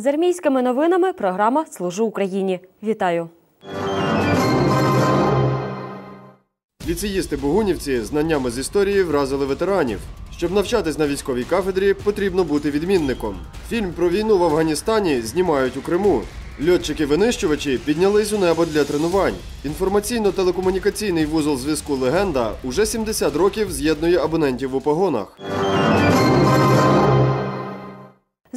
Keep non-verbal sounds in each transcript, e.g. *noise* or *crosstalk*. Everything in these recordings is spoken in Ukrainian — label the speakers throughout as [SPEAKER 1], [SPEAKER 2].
[SPEAKER 1] З армійськими новинами програма Служу Україні. Вітаю!
[SPEAKER 2] Ліцеїсти Богунівці знаннями з історії вразили ветеранів. Щоб навчатись на військовій кафедрі, потрібно бути відмінником. Фільм про війну в Афганістані знімають у Криму. Льотчики-винищувачі піднялись у небо для тренувань. Інформаційно-телекомунікаційний вузол зв'язку Легенда уже 70 років з'єднує абонентів у погонах.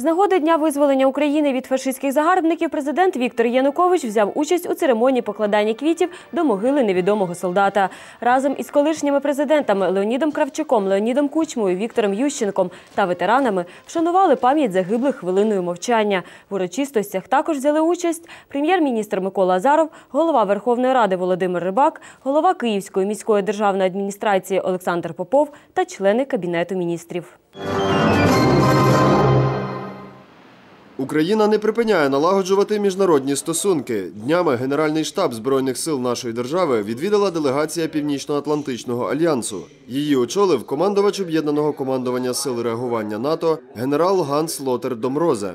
[SPEAKER 1] З нагоди Дня визволення України від фашистських загарбників президент Віктор Янукович взяв участь у церемонії покладання квітів до могили невідомого солдата. Разом із колишніми президентами Леонідом Кравчуком, Леонідом Кучмою, Віктором Ющенком та ветеранами вшанували пам'ять загиблих хвилиною мовчання. В урочистостях також взяли участь прем'єр-міністр Микола Азаров, голова Верховної Ради Володимир Рибак, голова Київської міської державної адміністрації Олександр Попов та члени Кабінету міністрів.
[SPEAKER 2] Україна не припиняє налагоджувати міжнародні стосунки. Днями Генеральний штаб Збройних сил нашої держави відвідала делегація Північно-Атлантичного альянсу. Її очолив командувач об'єднаного командування сил реагування НАТО генерал Ганс Лотер Домрозе.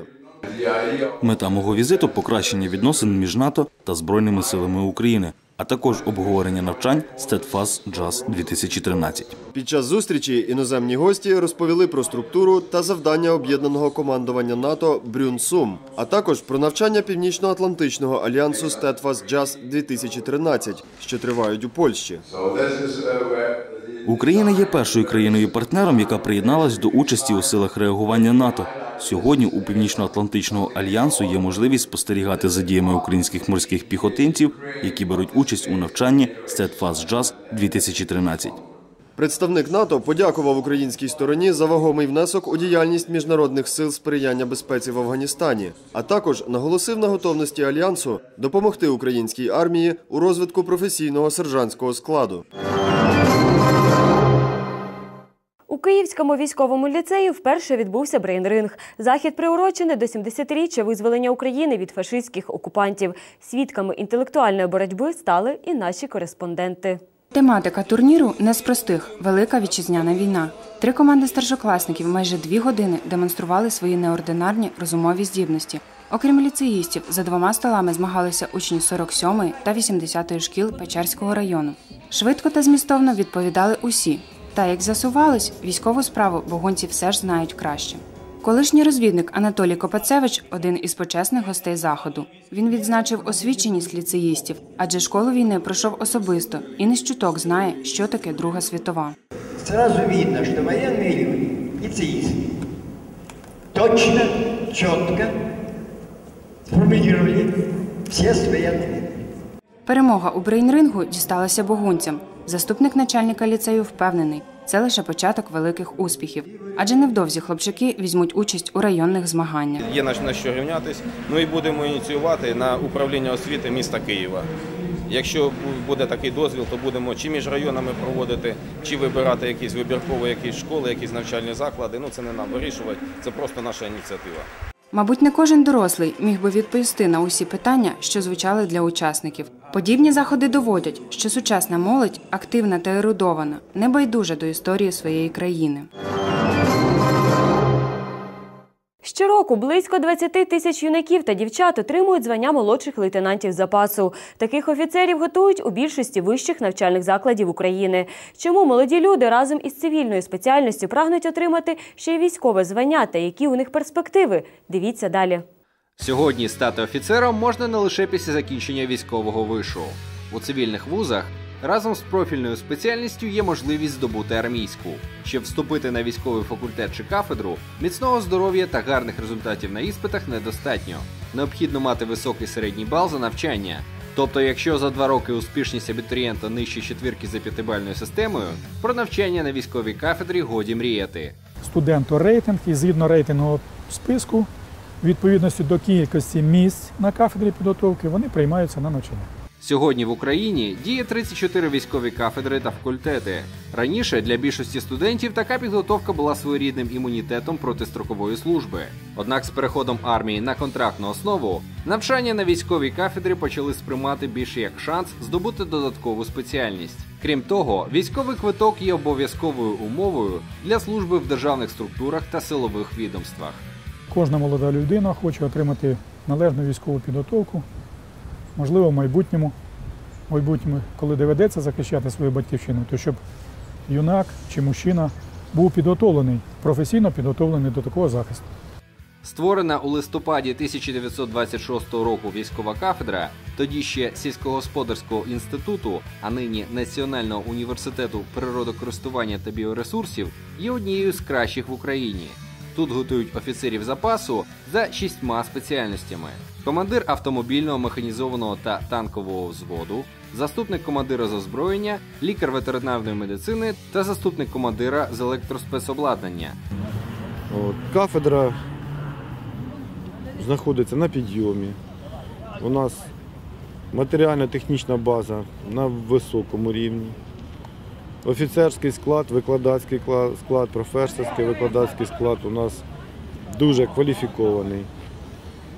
[SPEAKER 3] Мета мого візиту покращення відносин між НАТО та Збройними силами України, а також обговорення навчань Steadfast Jazz 2013.
[SPEAKER 2] Під час зустрічі іноземні гості розповіли про структуру та завдання об'єднаного командування НАТО Брюнсум, а також про навчання Північно-Атлантичного альянсу Steadfast Jazz 2013, що тривають у Польщі.
[SPEAKER 3] Україна є першою країною-партнером, яка приєдналась до участі у силах реагування НАТО. Сьогодні у Північно-Атлантичного альянсу є можливість спостерігати за діями українських морських піхотинців, які беруть участь у навчанні Steadfast Jazz 2013.
[SPEAKER 2] Представник НАТО подякував українській стороні за вагомий внесок у діяльність міжнародних сил сприяння безпеці в Афганістані, а також наголосив на готовності альянсу допомогти українській армії у розвитку професійного сержантського складу.
[SPEAKER 1] Київському військовому ліцеї вперше відбувся брейнринг. Захід приурочений до 70-річчя визволення України від фашистських окупантів. Свідками інтелектуальної боротьби стали і наші кореспонденти.
[SPEAKER 4] Тематика турніру не з простих велика вітчизняна війна. Три команди старшокласників майже дві години демонстрували свої неординарні розумові здібності. Окрім ліцеїстів, за двома столами змагалися учні 47-ї та 80-ї шкіл Печерського району. Швидко та змістовно відповідали усі. Та як з'ясувалось, військову справу богунці все ж знають краще. Колишній розвідник Анатолій Копацевич один із почесних гостей заходу. Він відзначив освіченість ліцеїстів, адже школу війни пройшов особисто і не з чуток знає, що таке Друга світова.
[SPEAKER 5] Сразу видно, что военные люди, лицеисты, точно, четко сформулировали все свои ответы.
[SPEAKER 4] Перемога у брейнрингу дісталася богунцям. Заступник начальника ліцею впевнений, це лише початок великих успіхів, адже невдовзі хлопчики візьмуть участь у районних змаганнях.
[SPEAKER 6] Є на на що рівнятись. Ну і будемо ініціювати на управління освіти міста Києва. Якщо буде такий дозвіл, то будемо чи між районами проводити, чи вибирати якісь вибіркові якісь школи, якісь навчальні заклади. Ну це не нам вирішувати, це просто наша ініціатива.
[SPEAKER 4] Мабуть, не кожен дорослий міг би відповісти на усі питання, що звучали для учасників. Подібні заходи доводять, що сучасна молодь активна та ерудована, не байдужа до історії своєї країни.
[SPEAKER 1] Щороку близько 20 тисяч юнаків та дівчат отримують звання молодших лейтенантів запасу. Таких офіцерів готують у більшості вищих навчальних закладів України. Чому молоді люди разом із цивільною спеціальністю прагнуть отримати ще й військове звання та які у них перспективи? Дивіться далі.
[SPEAKER 7] Сьогодні стати офіцером можна не лише після закінчення військового вишу. У цивільних вузах разом з профільною спеціальністю є можливість здобути армійську. Щоб вступити на військовий факультет чи кафедру, міцного здоров'я та гарних результатів на іспитах недостатньо. Необхідно мати високий середній бал за навчання. Тобто, якщо за два роки успішність абітурієнта нижче четвірки за п'ятибальною системою, про навчання на військовій кафедрі годі мріяти.
[SPEAKER 8] студенту рейтинг і згідно рейтингового списку, відповідності до кількості місць на кафедрі підготовки, вони приймаються на навчання.
[SPEAKER 7] Сьогодні в Україні діє 34 військові кафедри та факультети. Раніше для більшості студентів така підготовка була своєрідним імунітетом проти строкової служби. Однак з переходом армії на контрактну основу навчання на військовій кафедрі почали сприймати більше як шанс здобути додаткову спеціальність. Крім того, військовий квиток є обов'язковою умовою для служби в державних структурах та силових відомствах.
[SPEAKER 8] Кожна молода людина хоче отримати належну військову підготовку, можливо, в майбутньому, в майбутньому, коли доведеться захищати свою батьківщину, то щоб юнак чи мужчина був підготовлений, професійно підготовлений до такого захисту.
[SPEAKER 7] Створена у листопаді 1926 року військова кафедра, тоді ще сільськогосподарського інституту, а нині Національного університету природокористування та біоресурсів, є однією з кращих в Україні. Тут готують офіцерів запасу за шістьма спеціальностями: командир автомобільного механізованого та танкового взводу, заступник командира з озброєння, лікар ветеринарної медицини та заступник командира з електроспецобладнання.
[SPEAKER 9] От, кафедра знаходиться на підйомі. У нас матеріально-технічна база на високому рівні. Офіцерський склад, викладацький склад, професорський викладацький склад у нас дуже кваліфікований.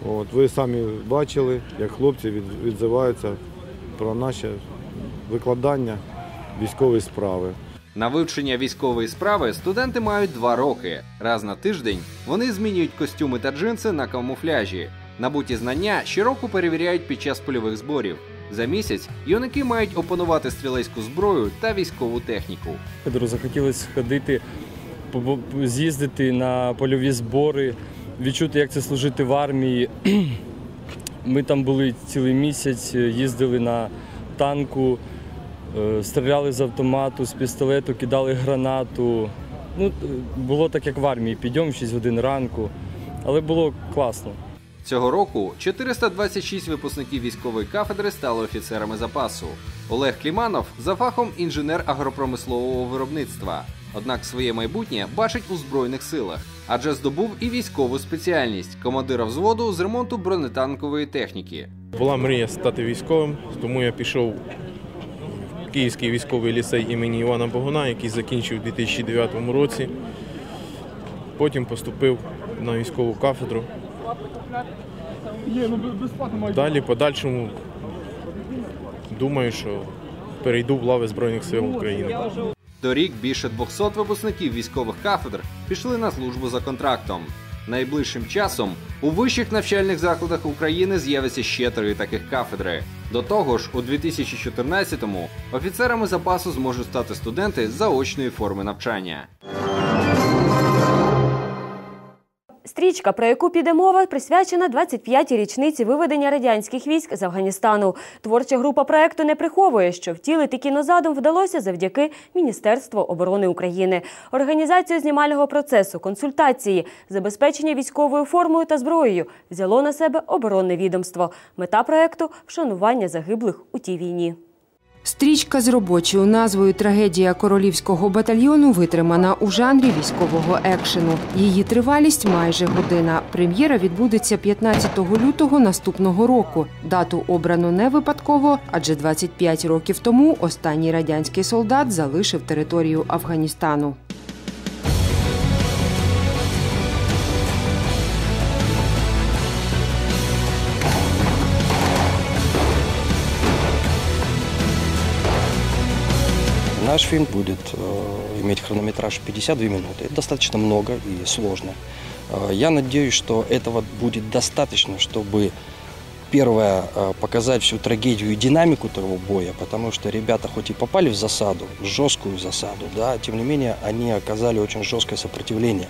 [SPEAKER 9] От, ви самі бачили, як хлопці відзиваються про наше викладання військової справи.
[SPEAKER 7] На вивчення військової справи студенти мають два роки. Раз на тиждень вони змінюють костюми та джинси на камуфляжі. Набуті знання щороку перевіряють під час польових зборів. За місяць юнаки мають опанувати стрілецьку зброю та військову техніку.
[SPEAKER 10] Захотілося ходити, з'їздити на польові збори, відчути, як це служити в армії. *clears throat* Ми там були цілий місяць, їздили на танку, е, стріляли з автомату, з пістолету, кидали гранату. Ну, е, було так, як в армії, підйом в 6 годин ранку, але було класно.
[SPEAKER 7] Цього року 426 випускників військової кафедри стали офіцерами запасу. Олег Кліманов за фахом інженер агропромислового виробництва. Однак своє майбутнє бачить у збройних силах, адже здобув і військову спеціальність командира взводу з ремонту бронетанкової техніки.
[SPEAKER 11] Була мрія стати військовим, тому я пішов в Київський військовий ліцей імені Івана Богуна, який закінчив у 2009 році. Потім поступив на військову кафедру. Далі, подальшому, думаю, що перейду в лави Збройних сил України.
[SPEAKER 7] Торік більше 200 випускників військових кафедр пішли на службу за контрактом. Найближчим часом у вищих навчальних закладах України з'явиться ще три таких кафедри. До того ж, у 2014-му офіцерами запасу зможуть стати студенти заочної форми навчання.
[SPEAKER 1] Стрічка, про яку піде мова, присвячена 25-й річниці виведення радянських військ з Афганістану. Творча група проекту не приховує, що втілити кінозадум вдалося завдяки Міністерству оборони України. Організацію знімального процесу, консультації, забезпечення військовою формою та зброєю взяло на себе оборонне відомство. Мета проекту вшанування загиблих у тій війні.
[SPEAKER 12] Стрічка з робочою назвою Трагедія королівського батальйону витримана у жанрі військового екшену. Її тривалість майже година. Прем'єра відбудеться 15 лютого наступного року. Дату обрано не випадково, адже 25 років тому останній радянський солдат залишив територію Афганістану.
[SPEAKER 13] Наш фильм будет э, иметь хронометраж 52 минуты. Это достаточно много и сложно. Э, я надеюсь, что этого будет достаточно, чтобы первое э, показать всю трагедию и динамику того боя, потому что ребята хоть и попали в засаду, жесткую засаду, да, тем не менее они оказали очень жесткое сопротивление.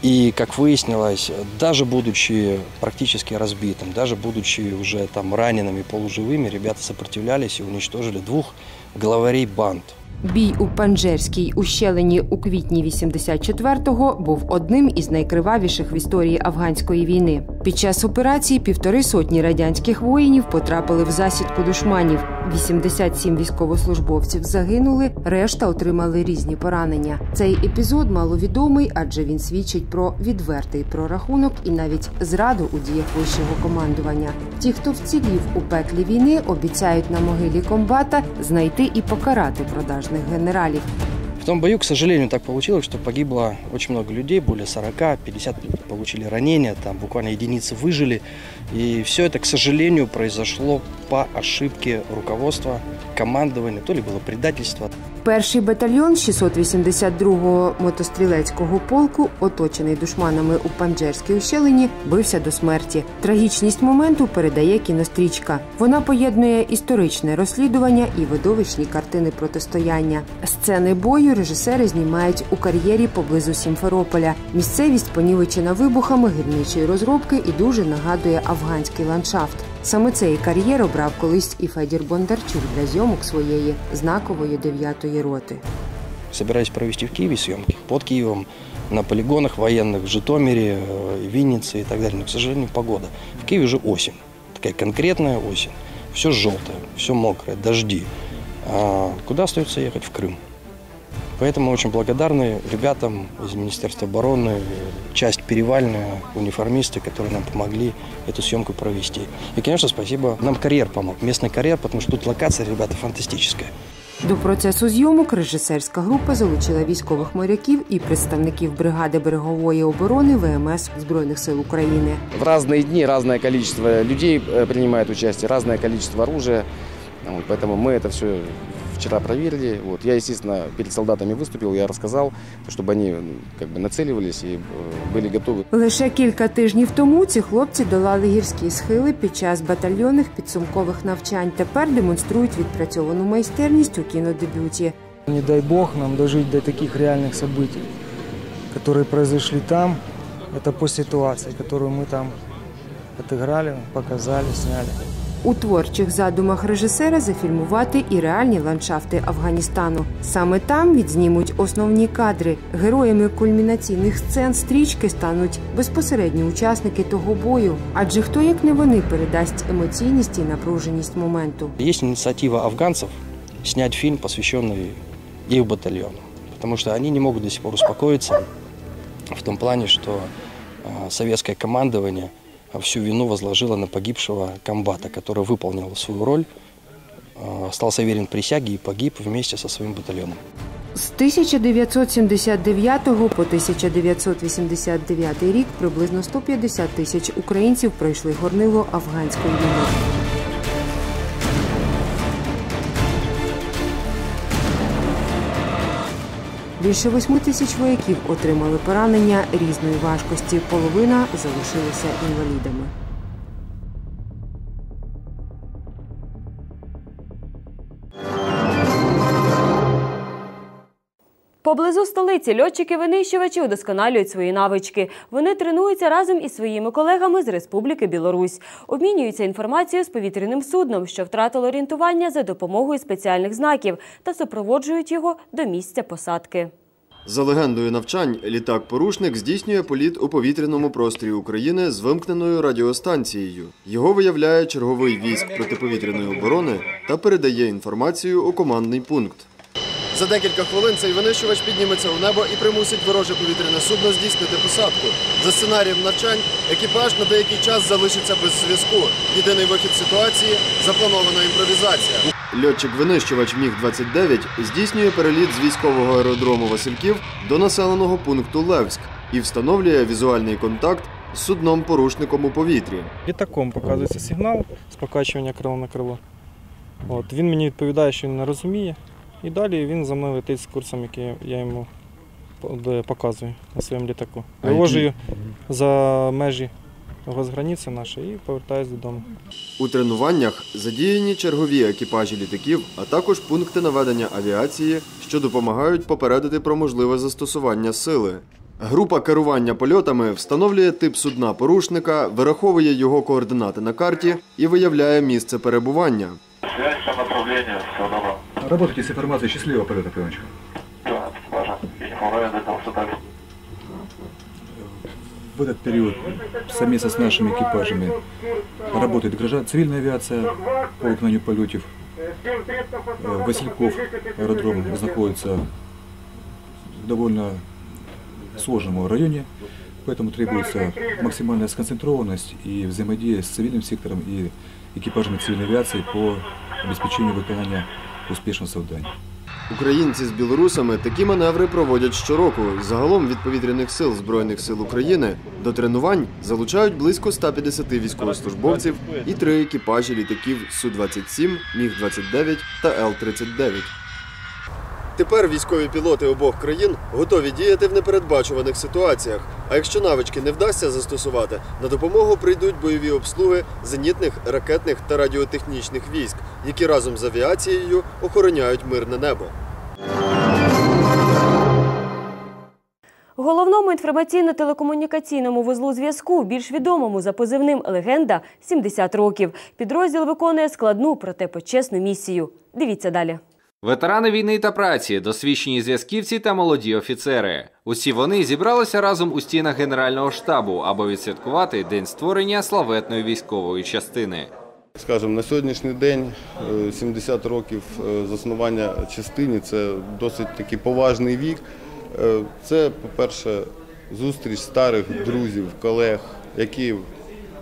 [SPEAKER 13] И, как выяснилось, даже будучи практически разбитым, даже будучи уже там ранеными, полуживыми, ребята сопротивлялись и уничтожили двух главарей банд.
[SPEAKER 12] Бій у Панджерській ущелині у квітні 84-го був одним із найкривавіших в історії афганської війни. Під час операції півтори сотні радянських воїнів потрапили в засідку душманів. 87 військовослужбовців загинули, решта отримали різні поранення. Цей епізод маловідомий, адже він свідчить про відвертий прорахунок і навіть зраду у діях вищого командування. Ті, хто вцілів у пеклі війни, обіцяють на могилі комбата знайти і покарати продажних генералів.
[SPEAKER 13] В том бою, к сожалению, так получилось, что погибло очень много людей, более 40, 50 получили ранения, там буквально единицы выжили. И все это, к сожалению, произошло по ошибке руководства, командования, то ли было предательство.
[SPEAKER 12] Перший батальйон 682-го мотострілецького полку, оточений душманами у Панджерській ущелині, бився до смерті. Трагічність моменту передає кінострічка. Вона поєднує історичне розслідування і видовищні картини протистояння. Сцени бою режисери знімають у кар'єрі поблизу Сімферополя. Місцевість понівечена вибухами гірничої розробки і дуже нагадує афганський ландшафт. Саме цей кар'єр обрав колись і Федір Бондарчук для зйомок своєї знакової дев'ятої роти.
[SPEAKER 13] Собираюсь провести в Киеве съемки, под Киевом, на полигонах военных в Житомире, э, Виннице и так далее. Но, к сожалению, погода. В Киеве уже осень, такая конкретная осень. Все желтое, все мокрое, дожди. А куда остается ехать? В Крым. Поэтому очень благодарны ребятам из Министерства обороны, часть перевальная, униформисты, которые нам помогли эту съемку провести. И, конечно, спасибо. Нам карьер помог, местный карьер, потому что тут локация, ребята, фантастическая.
[SPEAKER 12] До процесу зйомок режисерська група залучила військових моряків і представників бригади берегової оборони ВМС Збройних сил України.
[SPEAKER 5] В разные дни разное количество людей э, принимает участие, разное количество оружия. Вот, поэтому мы это все вчера проверили. Вот. Я, естественно, перед солдатами выступил, я рассказал, чтобы они м, как бы нацеливались и э, были готовы.
[SPEAKER 12] Лише кілька тижнів тому ці хлопці долали гірські схили під час батальйонних підсумкових навчань. Тепер демонструють відпрацьовану майстерність у кінодебюті.
[SPEAKER 14] Не дай бог нам дожить до таких реальных событий, которые произошли там. Это по ситуации, которую мы там отыграли, показали, сняли.
[SPEAKER 12] У творчих задумах режисера зафільмувати і реальні ландшафти Афганістану. Саме там відзнімуть основні кадри. Героями кульмінаційних сцен стрічки стануть безпосередні учасники того бою. Адже хто як не вони передасть емоційність і напруженість моменту.
[SPEAKER 13] Есть инициатива афганцев снять фильм, посвященный их батальону. Потому что они не могут до сих пор успокоиться в том плане, что э, советское командование всю вину возложило на погибшего комбата, который выполнил свою роль, э, остался верен присяге и погиб вместе со своим батальоном.
[SPEAKER 12] З 1979 по 1989 рік приблизно 150 тисяч українців пройшли горнило афганської війни. Більше восьми тисяч вояків отримали поранення різної важкості. Половина залишилися інвалідами.
[SPEAKER 1] Поблизу столиці льотчики-винищувачі удосконалюють свої навички. Вони тренуються разом із своїми колегами з Республіки Білорусь. Обмінюються інформацією з повітряним судном, що втратило орієнтування за допомогою спеціальних знаків, та супроводжують його до місця посадки.
[SPEAKER 2] За легендою навчань, літак-порушник здійснює політ у повітряному просторі України з вимкненою радіостанцією. Його виявляє черговий військ протиповітряної оборони та передає інформацію у командний пункт. За декілька хвилин цей винищувач підніметься у небо і примусить вороже повітряне судно здійснити посадку. За сценарієм навчань екіпаж на деякий час залишиться без зв'язку. Єдиний вихід ситуації запланована імпровізація. Льотчик-винищувач Міг-29 здійснює переліт з військового аеродрому Васильків до населеного пункту Левськ і встановлює візуальний контакт з судном-порушником у повітрі.
[SPEAKER 15] Літаком показується сигнал з покачування крила на крило. От, він мені відповідає, що він не розуміє. І далі він за мною летить з курсом, який я йому показую на своєму літаку.
[SPEAKER 2] А
[SPEAKER 15] Вивожу
[SPEAKER 2] який?
[SPEAKER 15] його за межі госграниці нашої і повертаюсь додому.
[SPEAKER 2] У тренуваннях задіяні чергові екіпажі літаків, а також пункти наведення авіації, що допомагають попередити про можливе застосування сили. Група керування польотами встановлює тип судна порушника, вираховує його координати на карті і виявляє місце перебування.
[SPEAKER 16] Связь по добро.
[SPEAKER 17] Работайте с информацией счастливого полета, Пионочка.
[SPEAKER 16] Да, так.
[SPEAKER 17] В этот период совместно с нашими экипажами работает граждан, цивильная авиация по выполнению полетов. Э, Васильков аэродром находится в довольно сложном районе, поэтому требуется максимальная сконцентрированность и взаимодействие с цивильным сектором и экипажами цивильной авиации по обеспечению выполнения успешного завдания.
[SPEAKER 2] Українці з білорусами такі маневри проводять щороку. Загалом від повітряних сил Збройних сил України до тренувань залучають близько 150 військовослужбовців і три екіпажі літаків Су-27, Міг-29 та Л-39. Тепер військові пілоти обох країн готові діяти в непередбачуваних ситуаціях. А якщо навички не вдасться застосувати, на допомогу прийдуть бойові обслуги зенітних, ракетних та радіотехнічних військ, які разом з авіацією охороняють мирне небо.
[SPEAKER 1] Головному інформаційно-телекомунікаційному вузлу зв'язку, більш відомому за позивним Легенда 70 років. Підрозділ виконує складну, проте почесну місію. Дивіться далі.
[SPEAKER 7] Ветерани війни та праці, досвідчені зв'язківці та молоді офіцери. Усі вони зібралися разом у стінах Генерального штабу, аби відсвяткувати день створення славетної військової частини.
[SPEAKER 9] Скажімо, на сьогоднішній день е, 70 років е, заснування частини це досить такий поважний вік. Е, Це, по-перше, зустріч старих друзів, колег, які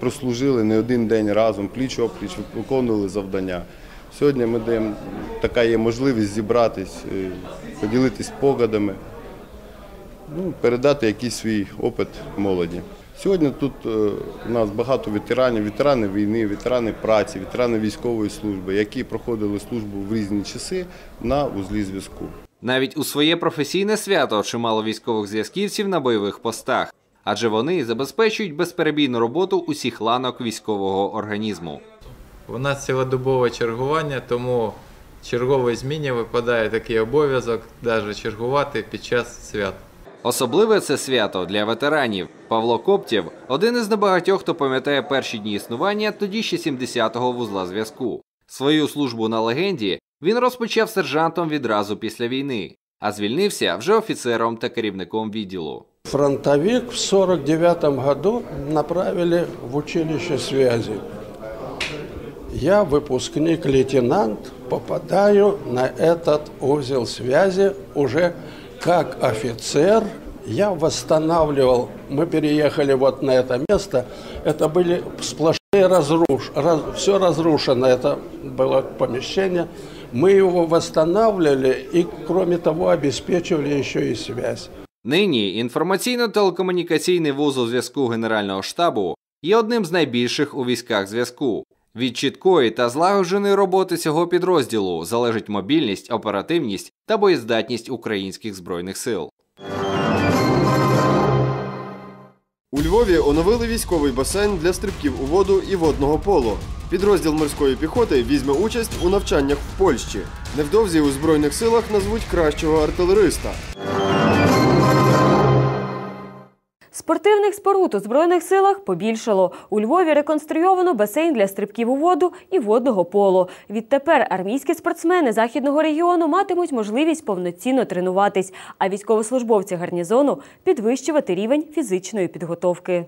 [SPEAKER 9] прослужили не один день разом, пліч опліч, виконували завдання. Сьогодні ми даємо така є можливість зібратись, е, поділитись спогадами, ну, передати якийсь свій опит молоді. Сьогодні тут е, у нас багато ветеранів, ветерани війни, ветерани праці, ветерани військової служби, які проходили службу в різні часи на вузлі зв'язку.
[SPEAKER 7] Навіть у своє професійне свято чимало військових зв'язківців на бойових постах, адже вони забезпечують безперебійну роботу усіх ланок військового організму.
[SPEAKER 18] У нас цілодобове чергування, тому черговій зміні випадає такий обов'язок навіть чергувати під час свят.
[SPEAKER 7] Особливе це свято для ветеранів. Павло Коптєв – один із небагатьох, хто пам'ятає перші дні існування тоді ще 70-го вузла зв'язку. Свою службу на легенді він розпочав сержантом відразу після війни, а звільнився вже офіцером та керівником відділу.
[SPEAKER 19] Фронтовик в 49 году направили в училище связи. Я, выпускник лейтенант, попадаю на этот узел связи уже как офицер. Я восстанавливал, мы переехали вот на это место, это были сплошные разруш, раз, все разрушено, это было помещение. Мы его восстанавливали и, кроме того, обеспечивали еще и связь.
[SPEAKER 7] Нині інформаційно-телекомунікаційний вузол зв'язку Генерального штабу є одним з найбільших у військах зв'язку. Від чіткої та злагодженої роботи цього підрозділу залежить мобільність, оперативність та боєздатність українських збройних сил.
[SPEAKER 2] У Львові оновили військовий басейн для стрибків у воду і водного поло. Підрозділ морської піхоти візьме участь у навчаннях в Польщі. Невдовзі у Збройних силах назвуть кращого артилериста.
[SPEAKER 1] Спортивних споруд у Збройних силах побільшало. У Львові реконструйовано басейн для стрибків у воду і водного полу. Відтепер армійські спортсмени західного регіону матимуть можливість повноцінно тренуватись, а військовослужбовці гарнізону підвищувати рівень фізичної підготовки.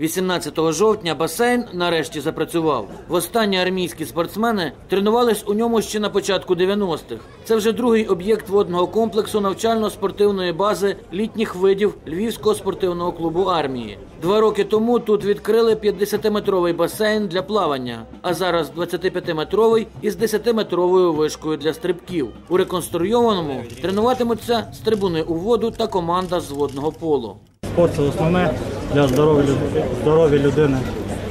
[SPEAKER 20] 18 жовтня басейн нарешті запрацював. Востаннє армійські спортсмени тренувались у ньому ще на початку 90-х. Це вже другий об'єкт водного комплексу навчально-спортивної бази літніх видів Львівського спортивного клубу армії. Два роки тому тут відкрили 50-метровий басейн для плавання, а зараз 25-метровий із 10-метровою вишкою для стрибків. У реконструйованому тренуватимуться стрибуни у воду та команда з водного полу.
[SPEAKER 21] Спорт це основне для здоров'я лю- людини.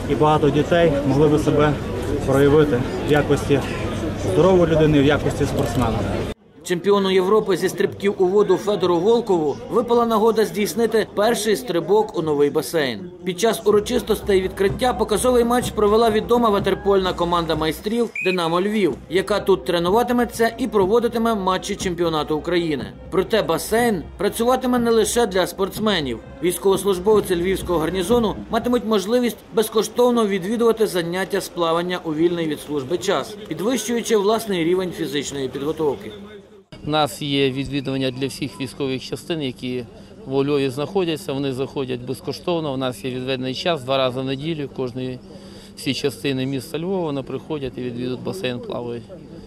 [SPEAKER 21] І багато дітей могли би себе проявити в якості здорової людини, в якості спортсмена.
[SPEAKER 20] Чемпіону Європи зі стрибків у воду Федору Волкову випала нагода здійснити перший стрибок у новий басейн. Під час урочистостей відкриття показовий матч провела відома ватерпольна команда майстрів Динамо Львів, яка тут тренуватиметься і проводитиме матчі чемпіонату України. Проте басейн працюватиме не лише для спортсменів. Військовослужбовці львівського гарнізону матимуть можливість безкоштовно відвідувати заняття з плавання у вільний від служби час, підвищуючи власний рівень фізичної підготовки.
[SPEAKER 22] У нас є відвідування для всіх військових частин, які в Львові знаходяться. Вони заходять безкоштовно. У нас є відведений час два рази в неділю. Кожної всі частини міста Львова вони приходять і відвідують басейн, плавають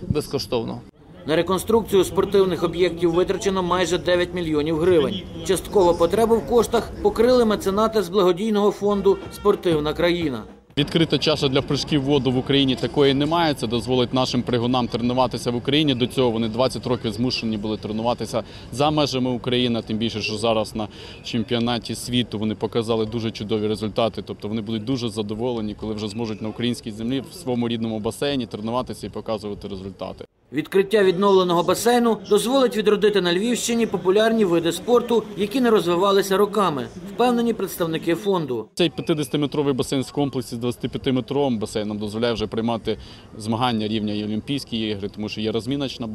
[SPEAKER 22] безкоштовно.
[SPEAKER 20] На реконструкцію спортивних об'єктів витрачено майже 9 мільйонів гривень. Частково потребу в коштах покрили меценати з благодійного фонду Спортивна країна.
[SPEAKER 23] Відкрита чаша для прыжків воду в Україні такої немає. Це дозволить нашим пригунам тренуватися в Україні. До цього вони 20 років змушені були тренуватися за межами України. Тим більше, що зараз на чемпіонаті світу вони показали дуже чудові результати. Тобто вони будуть дуже задоволені, коли вже зможуть на українській землі в своєму рідному басейні тренуватися і показувати результати.
[SPEAKER 20] Відкриття відновленого басейну дозволить відродити на Львівщині популярні види спорту, які не розвивалися роками, впевнені представники фонду.
[SPEAKER 23] Цей 50-метровий басейн в комплексі з 25-метровим басейном дозволяє вже приймати змагання рівня і Олімпійські ігри, тому що є розміночна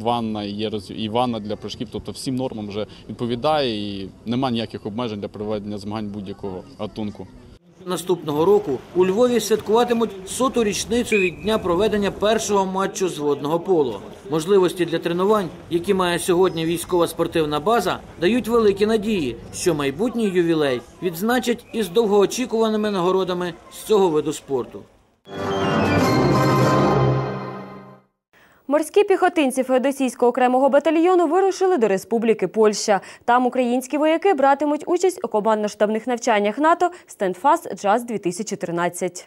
[SPEAKER 23] ванна, є і ванна для прыжків, тобто всім нормам вже відповідає і немає ніяких обмежень для проведення змагань будь-якого гатунку.
[SPEAKER 20] Наступного року у Львові святкуватимуть соту річницю від дня проведення першого матчу з водного поло. Можливості для тренувань, які має сьогодні військова спортивна база, дають великі надії, що майбутній ювілей відзначать із довгоочікуваними нагородами з цього виду спорту.
[SPEAKER 1] Морські піхотинці Феодосійського окремого батальйону вирушили до Республіки Польща. Там українські вояки братимуть участь у командно-штабних навчаннях НАТО «Стендфаст Джаз 2013».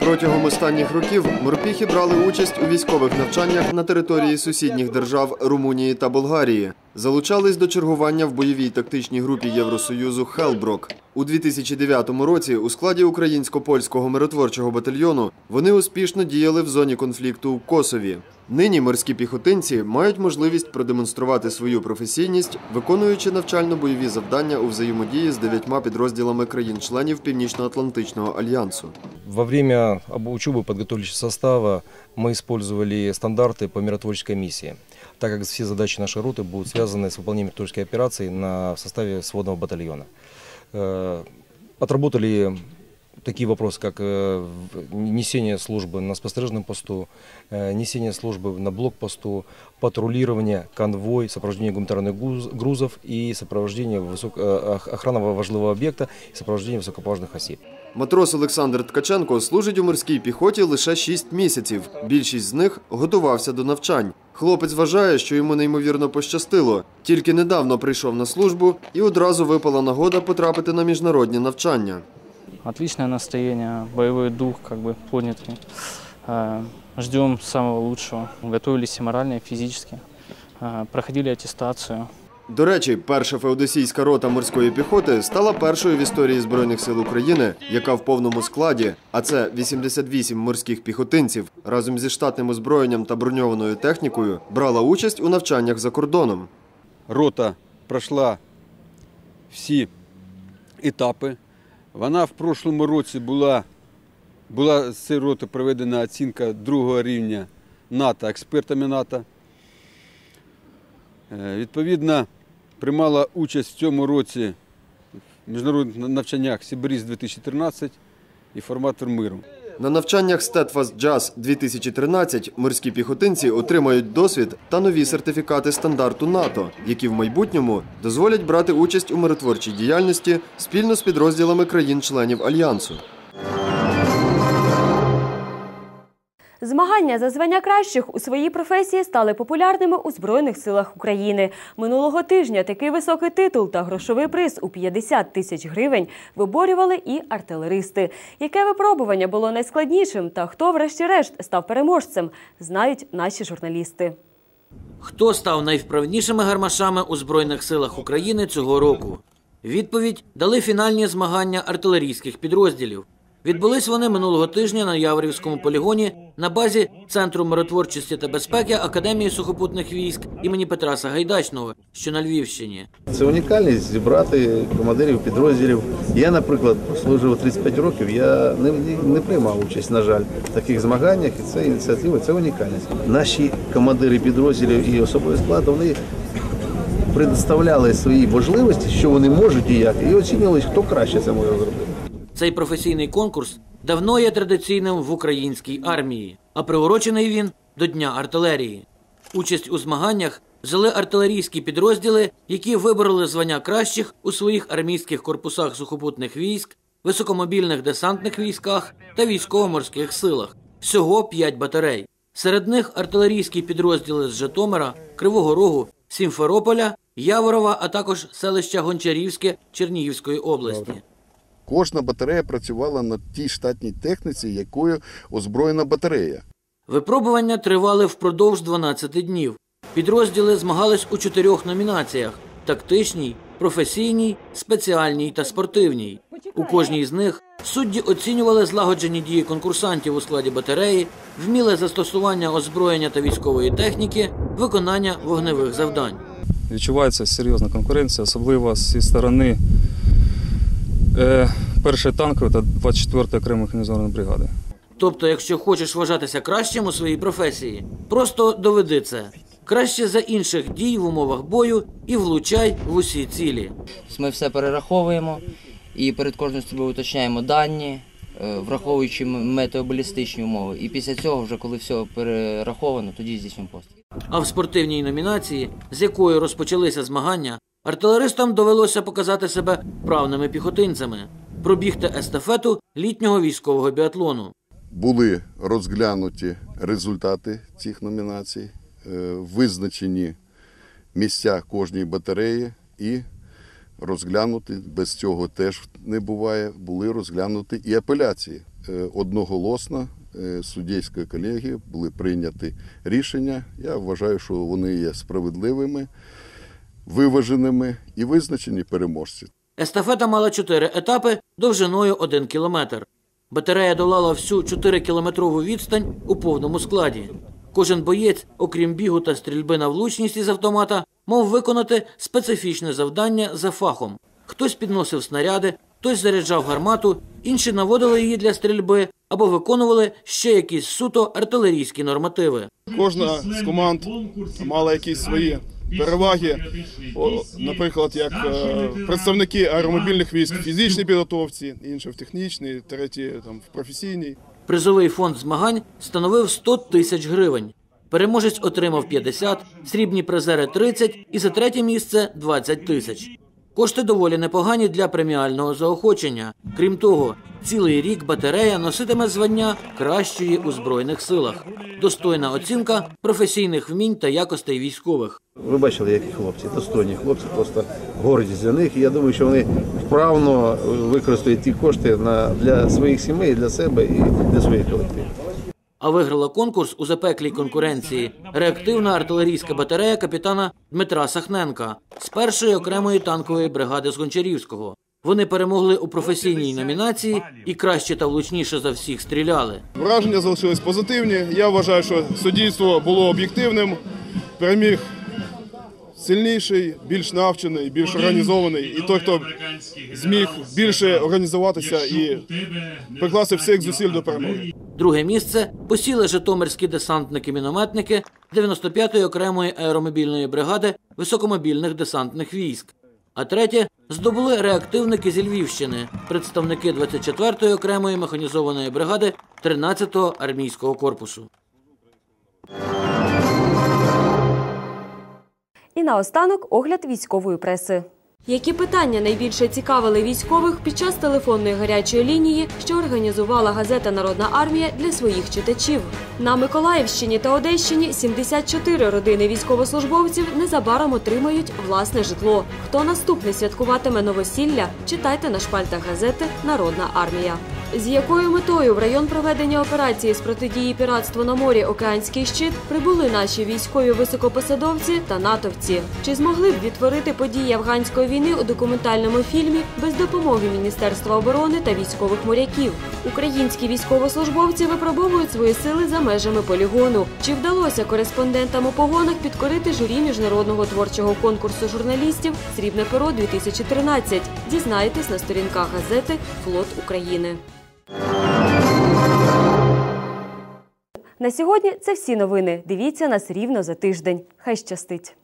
[SPEAKER 2] Протягом останніх років морпіхи брали участь у військових навчаннях на території сусідніх держав Румунії та Болгарії. Залучались до чергування в бойовій тактичній групі Євросоюзу Хелброк. У 2009 році у складі українсько-польського миротворчого батальйону вони успішно діяли в зоні конфлікту в Косові. Нині морські піхотинці мають можливість продемонструвати свою професійність, виконуючи навчально-бойові завдання у взаємодії з дев'ятьма підрозділами країн-членів Північно-Атлантичного альянсу.
[SPEAKER 24] Во время об- учебы подготовительного состава мы использовали стандарты по миротворческой миссии, Так как все задачи нашей роты будут связаны с выполнением миротворческой операции на в составе сводного батальона. Э, Отработали такие вопросы, как э, несение службы на спостережном посту, э, несение службы на блокпосту, патрулирование, конвой, сопровождение гуманитарных груз- грузов и сопровождение высок- ох- охранного важливого объекта и сопровождение высокоповажных осіб.
[SPEAKER 2] Матрос Олександр Ткаченко служить у морській піхоті лише 6 місяців. Більшість з них готувався до навчань. Хлопець вважає, що йому неймовірно пощастило. Тільки недавно прийшов на службу і одразу випала нагода потрапити на міжнародні навчання.
[SPEAKER 25] Отличное настроение, боевой дух как бы поднятый. Э, Ждем самого лучшего. Готовились и морально, и физически. Э, Проходили аттестацию.
[SPEAKER 2] До речі, перша феодосійська рота морської піхоти стала першою в історії Збройних сил України, яка в повному складі, а це 88 морських піхотинців, разом зі штатним озброєнням та броньованою технікою, брала участь у навчаннях за кордоном.
[SPEAKER 26] рота пройшла всі етапи. Вона в прошлому році була, була з цієї роти проведена оцінка другого рівня НАТО експертами НАТО. Е, Відповідно, приймала участь в цьому році в міжнародних навчаннях Сибиріс 2013 і форматор миру.
[SPEAKER 2] На навчаннях Steadfast Jazz 2013 морські піхотинці отримають досвід та нові сертифікати стандарту НАТО, які в майбутньому дозволять брати участь у миротворчій діяльності спільно з підрозділами країн-членів альянсу.
[SPEAKER 1] Змагання за звання кращих у своїй професії стали популярними у Збройних силах України. Минулого тижня такий високий титул та грошовий приз у 50 тисяч гривень виборювали і артилеристи. Яке випробування було найскладнішим та хто, врешті-решт, став переможцем, знають наші журналісти.
[SPEAKER 20] Хто став найвправнішими гармашами у Збройних силах України цього року? Відповідь дали фінальні змагання артилерійських підрозділів. Відбулись вони минулого тижня на Яворівському полігоні на базі Центру миротворчості та безпеки Академії сухопутних військ імені Петра Сагайдачного, що на Львівщині.
[SPEAKER 27] Це унікальність зібрати командирів підрозділів. Я, наприклад, служив 35 років. Я не, не приймав участь, на жаль, в таких змаганнях. І це ініціатива, це унікальність. Наші командири підрозділів і особовий склад вони предоставляли свої можливості, що вони можуть і як, і оцінювали, хто краще це може зробити.
[SPEAKER 20] Цей професійний конкурс давно є традиційним в українській армії, а приурочений він до Дня артилерії. Участь у змаганнях взяли артилерійські підрозділи, які вибороли звання кращих у своїх армійських корпусах сухопутних військ, високомобільних десантних військах та військово-морських силах. Всього п'ять батарей. Серед них артилерійські підрозділи з Житомира, Кривого Рогу, Сімферополя, Яворова, а також селища Гончарівське Чернігівської області.
[SPEAKER 28] Кожна батарея працювала на тій штатній техніці, якою озброєна батарея.
[SPEAKER 20] Випробування тривали впродовж 12 днів. Підрозділи змагались у чотирьох номінаціях: тактичній, професійній, спеціальній та спортивній. У кожній з них судді оцінювали злагоджені дії конкурсантів у складі батареї, вміле застосування озброєння та військової техніки, виконання вогневих завдань.
[SPEAKER 29] Відчувається серйозна конкуренція, особливо зі сторони першої танкової та 24-ї окремої механізованої бригади.
[SPEAKER 20] Тобто, якщо хочеш вважатися кращим у своїй професії, просто доведи це. Краще за інших дій в умовах бою і влучай в усі цілі.
[SPEAKER 30] Ми все перераховуємо і перед кожною стрільбою уточняємо дані, е, враховуючи метеобалістичні умови. І після цього, вже коли все перераховано, тоді здійснюємо постріл.
[SPEAKER 20] А в спортивній номінації, з якої розпочалися змагання, артилеристам довелося показати себе вправними піхотинцями, пробігти естафету літнього військового біатлону.
[SPEAKER 28] Були розглянуті результати цих номінацій, е, визначені місця кожній батареї і розглянути, без цього теж не буває, були розглянуті і апеляції. Е, Одноголосно е, суддівської колегії були прийняті рішення. Я вважаю, що вони є справедливими, виваженими і визначені переможці.
[SPEAKER 20] Естафета мала чотири етапи довжиною 1 кілометр. Батарея долала всю 4-кілометрову відстань у повному складі. Кожен боєць, окрім бігу та стрільби на влучність із автомата, мав виконати специфічне завдання за фахом. Хтось підносив снаряди, хтось заряджав гармату, інші наводили її для стрільби або виконували ще якісь суто артилерійські нормативи.
[SPEAKER 31] Кожна з команд мала якісь свої переваги. О, наприклад, як е, представники аеромобільних військ в фізичній підготовці, інші в технічній, треті там в професійній.
[SPEAKER 20] Призовий фонд змагань становив 100 тисяч гривень. Переможець отримав 50, срібні призери 30 і за третє місце 20 тисяч. Кошти доволі непогані для преміального заохочення. Крім того, цілий рік батарея носитиме звання кращої у збройних силах. Достойна оцінка професійних вмінь та якостей військових.
[SPEAKER 27] Ви бачили, які хлопці, достойні хлопці, просто гордість за них. Я думаю, що вони вправно використають ті кошти на, для своїх сімей, для себе і для своїх колективів.
[SPEAKER 20] А виграла конкурс у запеклій конкуренції реактивна артилерійська батарея капітана Дмитра Сахненка з першої окремої танкової бригади з Гончарівського. Вони перемогли у професійній номінації і краще та влучніше за всіх стріляли.
[SPEAKER 31] Враження залишились позитивні. Я вважаю, що суддівство було об'єктивним. Переміг сильніший, більш навчений, більш організований. І той, хто зміг більше організуватися і прикласти всіх зусиль до перемоги.
[SPEAKER 20] Друге місце посіли житомирські десантники-мінометники 95-ї окремої аеромобільної бригади високомобільних десантних військ. А третє здобули реактивники зі Львівщини, представники 24-ї окремої механізованої бригади 13-го армійського корпусу.
[SPEAKER 1] І наостанок огляд військової преси. Які питання найбільше цікавили військових під час телефонної гарячої лінії, що організувала газета Народна армія для своїх читачів? На Миколаївщині та Одещині 74 родини військовослужбовців незабаром отримають власне житло. Хто наступний святкуватиме новосілля? Читайте на шпальтах газети Народна армія. З якою метою в район проведення операції з протидії піратству на морі Океанський щит прибули наші військові високопосадовці та натовці? Чи змогли б відтворити події афганської війни у документальному фільмі без допомоги Міністерства оборони та військових моряків? Українські військовослужбовці випробовують свої сили за межами полігону. Чи вдалося кореспондентам у погонах підкорити журі міжнародного творчого конкурсу журналістів Срібне перо 2013? Дізнайтесь на сторінках газети Флот України. На сьогодні це всі новини. Дивіться нас рівно за тиждень. Хай щастить!